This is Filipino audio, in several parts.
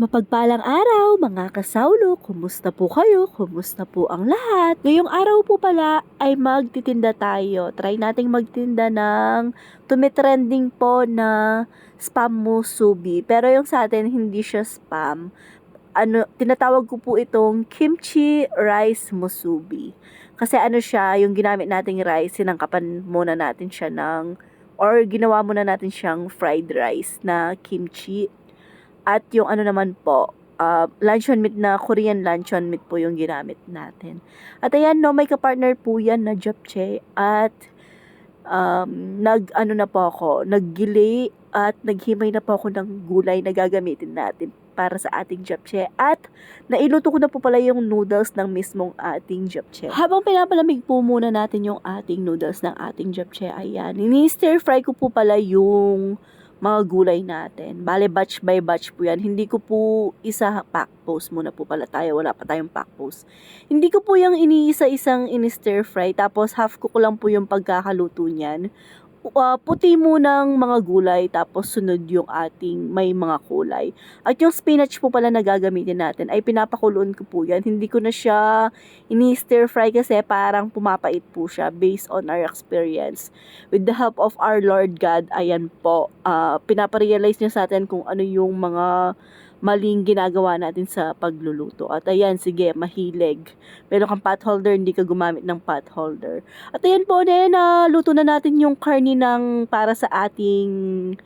Mapagpalang araw mga kasawlo, kumusta po kayo? Kumusta po ang lahat? Ngayong araw po pala ay magtitinda tayo. Try nating magtinda ng tumitrending po na spam musubi. Pero yung sa atin hindi siya spam. Ano, tinatawag ko po itong kimchi rice musubi. Kasi ano siya, yung ginamit nating rice, sinangkapan muna natin siya ng or ginawa muna natin siyang fried rice na kimchi at yung ano naman po, uh, luncheon meat na Korean luncheon meat po yung ginamit natin. At ayan no, may kapartner po yan na japchae at um, nag ano na po ako, naggili at naghimay na po ako ng gulay na gagamitin natin para sa ating japchae at nailuto ko na po pala yung noodles ng mismong ating japchae. Habang pinapalamig po muna natin yung ating noodles ng ating japchae, ayan, ini-stir fry ko po pala yung mga gulay natin. Bale, batch by batch po yan. Hindi ko po isa pack post muna po pala tayo. Wala pa tayong pack post. Hindi ko po yung iniisa-isang in-stir fry. Tapos half ko lang po yung pagkakaluto niyan uh, puti munang mga gulay tapos sunod yung ating may mga kulay. At yung spinach po pala na gagamitin natin ay pinapakuloon ko po yan. Hindi ko na siya ini-stir fry kasi parang pumapait po siya based on our experience. With the help of our Lord God, ayan po, uh, pinaparealize niya sa atin kung ano yung mga maling ginagawa natin sa pagluluto. At ayan, sige, mahilig. Meron kang pot holder, hindi ka gumamit ng pot holder. At ayan po, na luto na natin yung karni ng para sa ating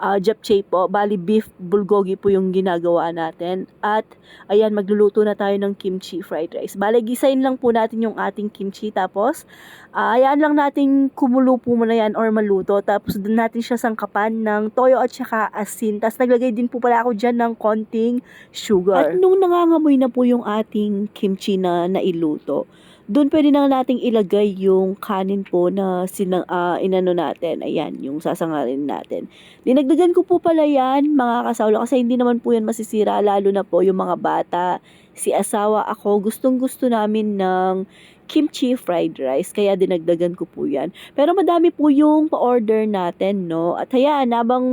uh, japchae po. Bali, beef bulgogi po yung ginagawa natin. At, ayan, magluluto na tayo ng kimchi fried rice. Bali, gisayin lang po natin yung ating kimchi. Tapos, uh, ayan lang natin kumulo po muna yan or maluto. Tapos, doon natin siya sangkapan ng toyo at saka asin. Tapos, naglagay din po pala ako dyan ng konting sugar. At nung nangangamoy na po yung ating kimchi na nailuto, doon pwede na nating ilagay yung kanin po na sinang, uh, inano natin. Ayan, yung sasangarin natin. Dinagdagan ko po pala yan, mga kasawlo, kasi hindi naman po yan masisira, lalo na po yung mga bata, si asawa ako, gustong gusto namin ng kimchi fried rice, kaya dinagdagan ko po yan. Pero madami po yung pa-order natin, no? At hayaan, habang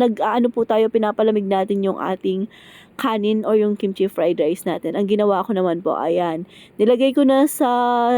nag-ano po tayo, pinapalamig natin yung ating kanin o yung kimchi fried rice natin. Ang ginawa ko naman po, ayan, nilagay ko na sa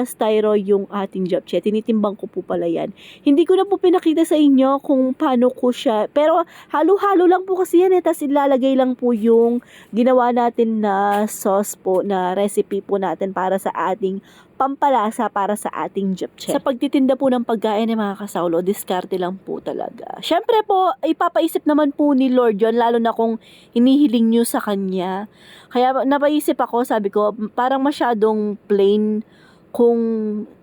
styro yung ating japchae. Tinitimbang ko po pala yan. Hindi ko na po pinakita sa inyo kung paano ko siya, pero halo-halo lang po kasi yan eh, tapos ilalagay lang po yung ginawa natin na sauce po, na recipe po natin para sa ating pampalasa para sa ating japchae. Sa pagtitinda po ng pagkain ng mga kasaulo, diskarte lang po talaga. Siyempre po, ipapaisip naman po ni Lord yon lalo na kung hinihiling nyo sa Kanya. Kaya napaisip ako, sabi ko, parang masyadong plain kung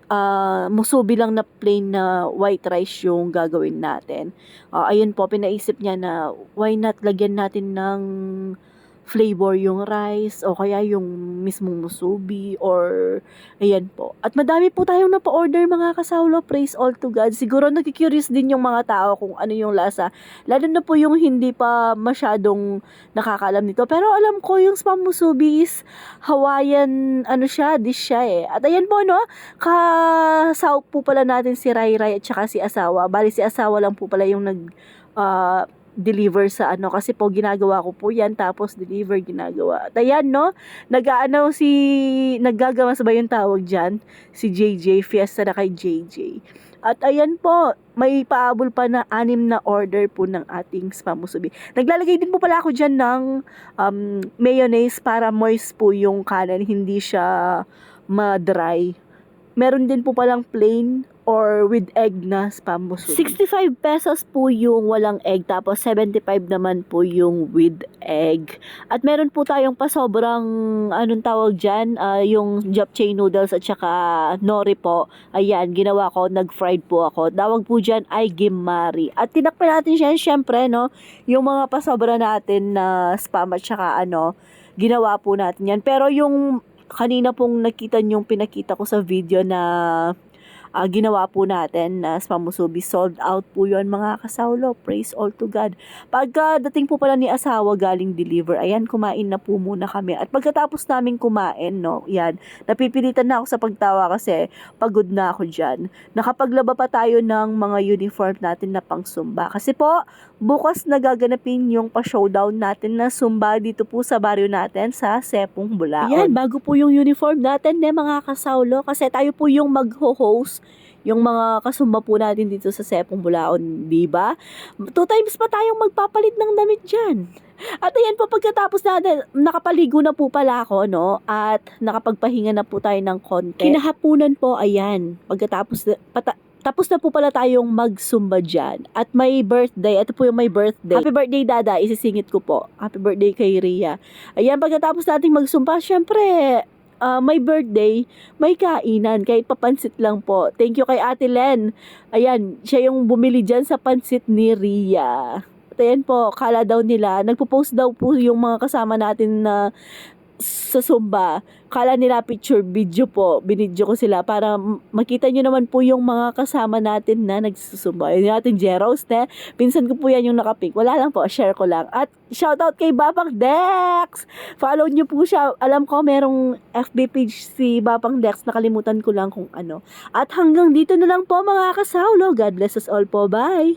uh, musubi lang na plain na white rice yung gagawin natin. Uh, ayun po, pinaisip niya na why not lagyan natin ng flavor yung rice o kaya yung mismong musubi or ayan po. At madami po tayong napa-order mga kasawlo, praise all to God. Siguro nagki-curious din yung mga tao kung ano yung lasa. Lalo na po yung hindi pa masyadong nakakaalam nito. Pero alam ko yung spam musubi is Hawaiian ano siya, dish siya eh. At ayan po no, kasaw po pala natin si Rai Rai at saka si asawa. Bali si asawa lang po pala yung nag uh, deliver sa ano kasi po ginagawa ko po yan tapos deliver ginagawa. At ayan no, nag-aano si naggagawa sa ba yung tawag diyan? Si JJ Fiesta na kay JJ. At ayan po, may paabol pa na anim na order po ng ating spam musubi. Naglalagay din po pala ako dyan ng um, mayonnaise para moist po yung kanin, hindi siya ma-dry. Meron din po palang plain or with egg na spam musubi. 65 pesos po yung walang egg tapos 75 naman po yung with egg. At meron po tayong pasobrang anong tawag dyan, uh, yung japchae noodles at saka nori po. Ayan, ginawa ko, nag-fried po ako. Tawag po dyan ay gimari. At tinakpan natin siya, syempre, no, yung mga pasobra natin na spam at saka ano, ginawa po natin yan. Pero yung kanina pong nakita yung pinakita ko sa video na ah, ginawa po natin na sa Pamusubi. Sold out po yun mga kasawlo. Praise all to God. Pagka dating po pala ni asawa galing deliver, ayan, kumain na po muna kami. At pagkatapos namin kumain, no, yan, napipilitan na ako sa pagtawa kasi pagod na ako dyan. Nakapaglaba pa tayo ng mga uniform natin na pang Zumba. Kasi po, bukas nagaganapin yung pa-showdown natin na Zumba dito po sa baryo natin sa Sepong Bulaon. Yan, bago po yung uniform natin, ne, mga kasawlo, kasi tayo po yung mag-host yung mga kasumba po natin dito sa Sepong Bulaon, di ba? Two times pa tayong magpapalit ng damit dyan. At ayan po, pagkatapos natin, nakapaligo na po pala ako, no? At nakapagpahinga na po tayo ng konti. Kinahapunan po, ayan. Pagkatapos, na- pata- tapos na po pala tayong magsumba dyan. At may birthday. Ito po yung may birthday. Happy birthday, Dada. Isisingit ko po. Happy birthday kay Ria. Ayan, pagkatapos nating magsumba, syempre, ah, may birthday, may kainan. Kahit papansit lang po. Thank you kay Ate Len. Ayan, siya yung bumili dyan sa pansit ni Ria. At ayan po, kala daw nila, nagpo-post daw po yung mga kasama natin na sa Zumba. Kala nila picture video po. Binidyo ko sila para makita nyo naman po yung mga kasama natin na nagsusumba. Yun yung ating Jeros, ne? Pinsan ko po yan yung nakapik. Wala lang po, share ko lang. At shoutout kay Bapang Dex! Follow nyo po siya. Alam ko merong FB page si Bapang Dex. Nakalimutan ko lang kung ano. At hanggang dito na lang po mga kasaulo. God bless us all po. Bye!